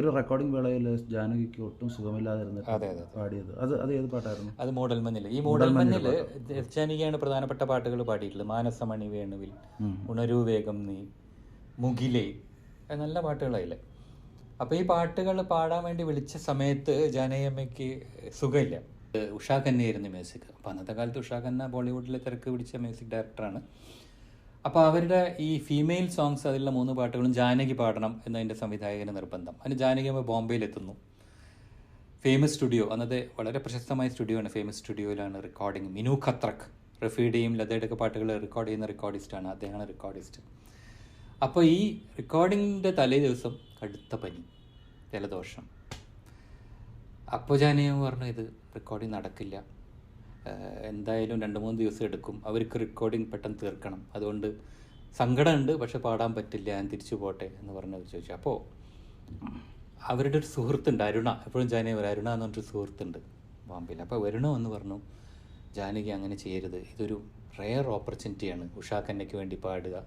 ഒരു റെക്കോർഡിംഗ് വേളയിൽ ജാനകിക്ക് ഒട്ടും സുഖമില്ലാതിരുന്നിട്ട്. പാടിയത്. അത് അത് ഏത് പാട്ടായിരുന്നു? അത് മൂടൽമഞ്ഞിൽ ഈ മൂടൽമഞ്ഞിൽ ജാനകിയാണ് പ്രധാനപ്പെട്ട പാട്ടുകൾ പാടിയിട്ടുള്ളത് മാനസമണി വേണുവിൽ. ഉണരൂ വേഗം നീ മുകിലേ നല്ല പാട്ടുകളായില്ലേ അപ്പോൾ ഈ പാട്ടുകൾ പാടാൻ വേണ്ടി വിളിച്ച സമയത്ത് ജാനകിയമ്മയ്ക്ക് സുഖമില്ല. ഉഷാ ഖന്നയായിരുന്നു മ്യൂസിക്. അപ്പോൾ അന്നത്തെ കാലത്ത് ഉഷാ ഖന്ന ബോളിവുഡിലെ തിരക്ക് പിടിച്ച മ്യൂസിക് ഡയറക്ടറാണ്. അപ്പോൾ അവരുടെ ഈ ഫീമെയിൽ സോങ്സ് അതിലുള്ള മൂന്ന് പാട്ടുകളും ജാനകി പാടണം എന്നതിന്റെ സംവിധായകന് നിർബന്ധം. അതിന് ജാനകി അമ്മ ബോംബെയിലെത്തുന്നു. ഫേമസ് സ്റ്റുഡിയോ അന്നത്തെ വളരെ പ്രശസ്തമായ സ്റ്റുഡിയോ ആണ്. ഫേമസ് സ്റ്റുഡിയോയിലാണ് റെക്കോർഡിംഗ് മിനു ഖത്രക് റഫീഡിയും ലതയുടെയൊക്കെ പാട്ടുകൾ റെക്കോർഡ് ചെയ്യുന്ന റെക്കോർഡിസ്റ്റ് ആണ്. അദ്ദേഹമാണ് റെക്കോർഡിസ്റ്റ് അപ്പോൾ ഈ റെക്കോർഡിങ്ങിന്റെ തലേ ദിവസം കടുത്ത പനി ജലദോഷം. അപ്പോൾ ജാനകി പറഞ്ഞു ഇത് റെക്കോർഡിംഗ് നടക്കില്ല. എന്തായാലും രണ്ട് മൂന്ന് ദിവസം എടുക്കും. അവർക്ക് റെക്കോർഡിങ് പെട്ടെന്ന് തീർക്കണം. അതുകൊണ്ട് സങ്കടമുണ്ട് പക്ഷെ പാടാൻ പറ്റില്ല ഞാൻ തിരിച്ചു പോട്ടെ എന്ന് പറഞ്ഞ് ചോദിച്ചു. അപ്പോൾ അവരുടെ ഒരു സുഹൃത്തുണ്ട് അരുണ. എപ്പോഴും പറയും അരുണ എന്ന് പറഞ്ഞൊരു സുഹൃത്തുണ്ട് ബോംബെയിൽ അപ്പോൾ വരുണോ എന്ന് പറഞ്ഞു ജാനകി അങ്ങനെ ചെയ്യരുത്. ഇതൊരു റെയർ ഓപ്പർച്യൂണിറ്റിയാണ് ഉഷാ കന്നയ്ക്ക് വേണ്ടി പാടുക.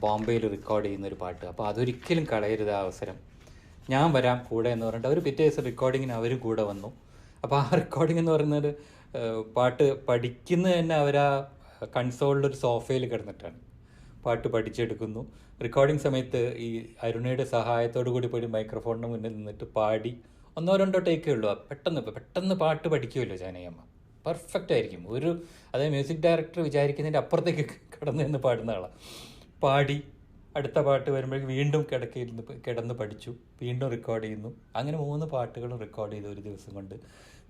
ബോംബെയിൽ റെക്കോർഡ് ചെയ്യുന്ന ഒരു പാട്ട്. അപ്പോൾ അതൊരിക്കലും കളയരുത് ആ അവസരം. ഞാൻ വരാം കൂടെ എന്ന് പറഞ്ഞിട്ട് അവർ പിറ്റേ ദിവസം റെക്കോർഡിങ്ങിന് അവരും കൂടെ വന്നു. അപ്പോൾ ആ റെക്കോർഡിംഗ് എന്ന് പറയുന്നത് പാട്ട് പഠിക്കുന്ന തന്നെ അവർ ആ കൺസോളിൽ ഒരു സോഫയിൽ കിടന്നിട്ടാണ്. പാട്ട് പഠിച്ചെടുക്കുന്നു. റെക്കോർഡിംഗ് സമയത്ത് ഈ അരുണയുടെ സഹായത്തോടു കൂടി പോയി മൈക്രോഫോണിന് മുന്നിൽ നിന്നിട്ട് പാടി. ഒന്നോ രണ്ടോ ടേക്കേ ഉള്ളൂ. പെട്ടെന്ന് പെട്ടെന്ന് പാട്ട് പഠിക്കുമല്ലോ ജാനയമ്മ പെർഫെക്റ്റ് ആയിരിക്കും. ഒരു അതായത് മ്യൂസിക് ഡയറക്ടർ വിചാരിക്കുന്നതിന്റെ അപ്പുറത്തേക്ക് കടന്നു നിന്ന് പാടുന്ന ആളാണ് പാടി അടുത്ത പാട്ട് വരുമ്പോഴേക്ക് വീണ്ടും കിടക്കിരുന്ന് കിടന്ന് പഠിച്ചു. വീണ്ടും റെക്കോർഡ് ചെയ്യുന്നു. അങ്ങനെ മൂന്ന് പാട്ടുകളും റെക്കോർഡ് ചെയ്തു ഒരു ദിവസം കൊണ്ട്.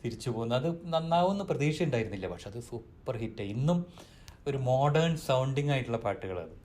തിരിച്ചു പോകുന്നു. അത് നന്നാവുമെന്ന് പ്രതീക്ഷ ഉണ്ടായിരുന്നില്ല പക്ഷെ അത് സൂപ്പർ ഹിറ്റ് ഇന്നും ഒരു മോഡേൺ സൗണ്ടിങ് ആയിട്ടുള്ള പാട്ടുകളാണ്.